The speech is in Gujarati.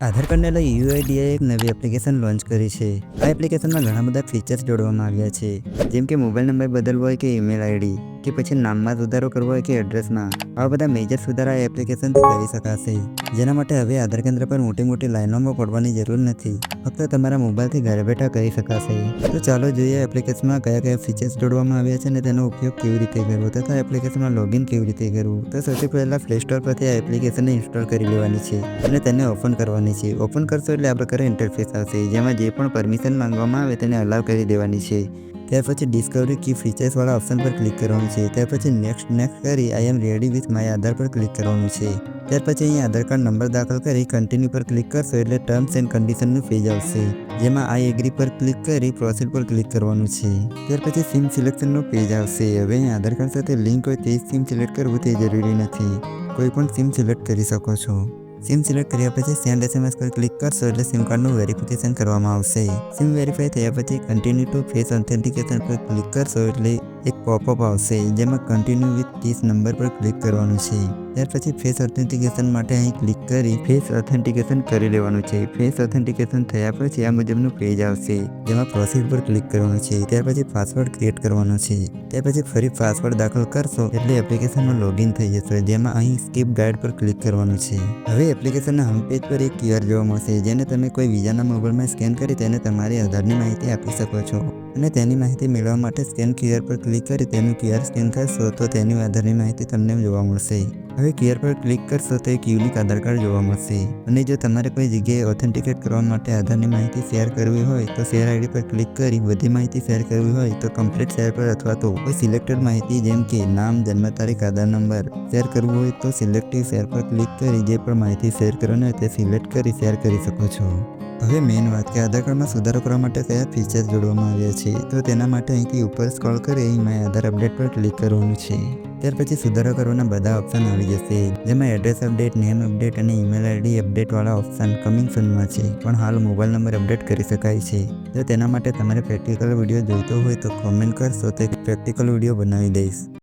આધાર કાર્ડને લઈ યુઆઈડીએ એક નવી એપ્લિકેશન લોન્ચ કરી છે. આ એપ્લિકેશનમાં ઘણા બધા ફીચર્સ જોડવામાં આવ્યા છે. જેમ કે મોબાઈલ નંબર બદલવો હોય કે ઈમેલ આઈડી. કે પછી નામમાં સુધારો કરવો હોય કે એડ્રેસમાં આવા બધા મેજર સુધારા એપ્લિકેશન કરી શકાશે. જેના માટે હવે આધાર કેન્દ્ર પર મોટી મોટી લાઈનોમાં પડવાની જરૂર નથી. ફક્ત તમારા મોબાઈલથી ઘરે બેઠા કરી શકાશે. તો ચાલો જોઈએ એપ્લિકેશનમાં કયા કયા ફીચર્સ જોડવામાં આવ્યા છે અને તેનો ઉપયોગ કેવી રીતે કરવો તથા એપ્લિકેશનમાં લોગિન કેવી રીતે કરવું? તો સૌથી પહેલાં પ્લે સ્ટોર પરથી આ એપ્લિકેશનને ઇન્સ્ટોલ કરી લેવાની છે અને તેને ઓપન કરવાની છે. ઓપન કરશો એટલે આ પ્રકારે ઇન્ટરફેસ આવશે, જેમાં જે પણ પરમિશન માંગવામાં આવે તેને અલાવ કરી દેવાની છે. ત્યાર પછી ડિસ્કવરી કી ફીચર્સવાળા ઓપ્શન પર ક્લિક કરવાનું છે. ત્યાર પછી નેક્સ્ટ નેક્સ્ટ કરી I am ready with my Aadhaar પર ક્લિક કરવાનું છે. ત્યાર પછી અહીં આધાર કાર્ડ નંબર દાખલ કરી કન્ટિન્યુ પર ક્લિક કરશો એટલે ટર્મ્સ એન્ડ કન્ડિશનનું પેજ આવશે. જેમાં આઈ એગ્રી પર ક્લિક કરી પ્રોસીડ પર ક્લિક કરવાનું છે. ત્યાર પછી સિમ સિલેક્શનનો પેજ આવશે. હવે અહીં આધાર કાર્ડ સાથે લિંક હોય તે સિમ સિલેક્ટ કરવું તે જરૂરી નથી. કોઈ પણ સિમ સિલેક્ટ કરી શકો છો. સિમ સિલેક્ટ કર્યા પછી સેન્ડ એસએમએસ પર ક્લિક કરશો એટલે સિમ કાર્ડનું વેરિફિકેશન કરવામાં આવશે. સિમ વેરીફાઈ થયા પછી કન્ટિન્યુ ટુ ફેસ ઓથેન્ટિકેશન પર ક્લિક કરશો એટલે એક પોપઅપ આવશે, જેમાં કન્ટિન્યુ વિથ ધીસ નંબર પર ક્લિક કરવાનું છે. ત્યાર પછી ફેસ ઓથેન્ટિકેશન માટે અહીં ક્લિક કરી ફેસ ઓથેન્ટિકેશન કરી લેવાનું છે. ફેસ ઓથેન્ટિકેશન થયા પછી આ મુજબનું પેજ આવશે, જેમાં પ્રોસીડ પર ક્લિક કરવાનું છે. ત્યાર પછી પાસવર્ડ ક્રિએટ કરવાનો છે. ત્યાર પછી ફરી પાસવર્ડ દાખલ કરશો એટલે એપ્લિકેશનમાં લોગિન થઈ જશે, જેમાં અહીં સ્કીપ ગાઈડ પર ક્લિક કરવાનું છે. હવે એપ્લિકેશનના હોમ પેજ પર એક ક્યુઆર જોવા મળશે, જેને તમે કોઈ બીજાના મોબાઈલમાં સ્કેન કરી તેને તમારી આધારની માહિતી આપી શકો છો. અને તેની માહિતી મેળવવા માટે સ્કેન ક્યુઆર પર ક્લિક કરી તેનું ક્યુઆર સ્કેન કરશો તો તેની આધારની માહિતી તમને જોવા મળશે. હવે ક્યુઆર પર ક્લિક કરશો, તો એક યુનિક આધાર કાર્ડ જોવા મળશે. અને જો તમારે કોઈ જગ્યાએ ઓથેન્ટિકેટ કરવા માટે આધારની માહિતી શેર કરવી હોય, તો શેર આઈડી પર ક્લિક કરી બધી માહિતી શેર કરવી હોય, તો કમ્પ્લીટ શેર પર અથવા તો કોઈ સિલેક્ટેડ માહિતી જેમ કે નામ, જન્મ તારીખ, આધાર નંબર શેર કરવું હોય, તો સિલેક્ટિવ શેર પર ક્લિક કરી જે પણ માહિતી શેર કરવાની હોય, તે સિલેક્ટ કરી શેર કરી શકો છો. હવે મેઇન વાત કે આધાર કાર્ડમાં સુધારો કરવા માટે કયા ફીચર્સ જોડવામાં આવ્યા છે? તો તેના માટે અહીંથી ઉપર સ્ક્રોલ કરી માય આધાર અપડેટ પર ક્લિક કરવાનું છે. ત્યાર પછી સુધારો કરવાના બધા ઓપ્શન આવી જશે. જેમાં એડ્રેસ અપડેટ નેમ અપડેટ અને ઈમેલ આઈડી અપડેટવાળા ઓપ્શન કમિંગ સૂનમાં છે. પણ હાલ મોબાઈલ નંબર અપડેટ કરી શકાય છે. તો તેના માટે તમારે પ્રેક્ટિકલ વીડિયો જોઈતો હોય તો કોમેન્ટ કરશો. તો એક પ્રેક્ટિકલ વીડિયો બનાવી દઈશ.